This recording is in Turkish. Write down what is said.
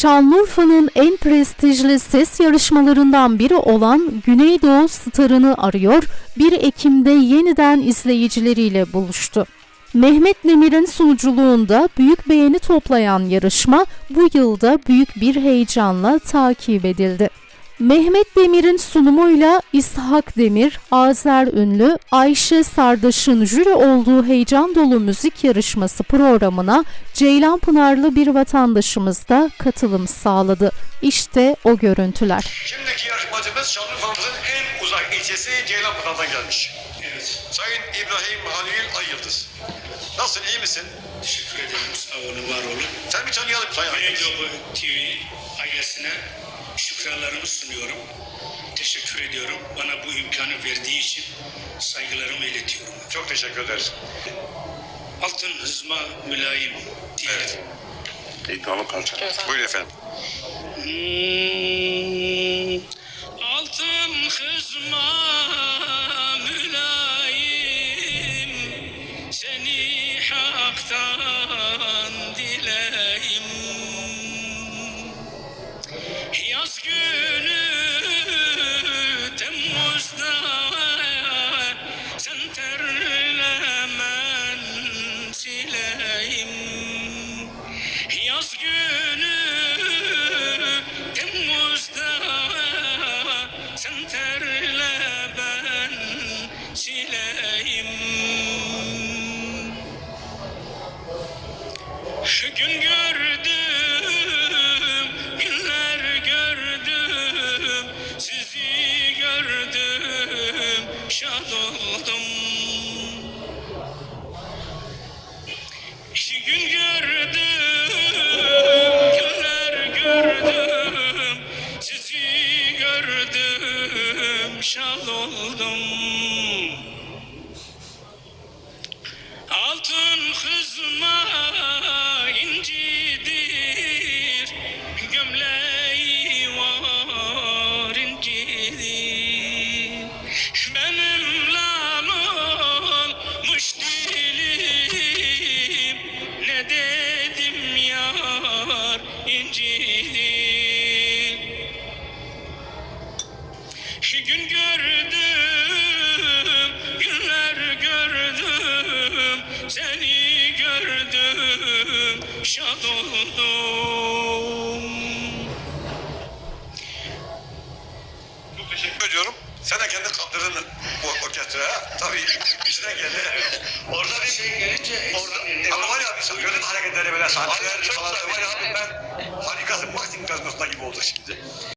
Şanlıurfa'nın en prestijli ses yarışmalarından biri olan Güneydoğu Star'ını arıyor, 1 Ekim'de yeniden izleyicileriyle buluştu. Mehmet Demir'in sunuculuğunda büyük beğeni toplayan yarışma bu yılda büyük bir heyecanla takip edildi. Mehmet Demir'in sunumuyla İshak Demir, Azer Ünlü, Ayşe Sardaş'ın jüri olduğu heyecan dolu müzik yarışması programına Ceylan Pınarlı bir vatandaşımız da katılım sağladı. İşte o görüntüler. Şimdiki yarışmacımız Şanlıurfa'mızın en uzak ilçesi Ceylanpınar'dan gelmiş. Evet, Sayın İbrahim Halil Ay Yıldız. Nasılsın, iyi misin? teşekkür ederim. Sağ olun, var olun. Sen bir tanıyalım Sayın Arkadaş. Güneydoğu TV ailesine şükranlarımı sunuyorum. Teşekkür ediyorum. Bana bu imkanı verdiği için saygılarımı iletiyorum. Çok teşekkür ederiz. Altın hızma mülayim diyelim. Evet. İddialı kalacak. Buyurun efendim. Hmm, altın hızma mülayim seni haktan Yaz günü Temmuz'da sen terle ben sileyim Gün gördüm, günler gördüm, sizi gördüm, şad oldum. Şad oldum. Altın hızma incidir, gömleği var incidir. Benim lan olmuş dilim, ne dedim yar incidir. Gün gördüm, günler gördüm, seni gördüm, şad oldum. Çok teşekkür ediyorum. Sen de kendi kaptırdın bu orkestraya. Tabii işine geldi. Orada bir şey gelince Orada, ama var ya bir gördün hareketleri böyle sahneler falan. Var ya ben harikasın. Maxim gaznosunda gibi oldu şimdi.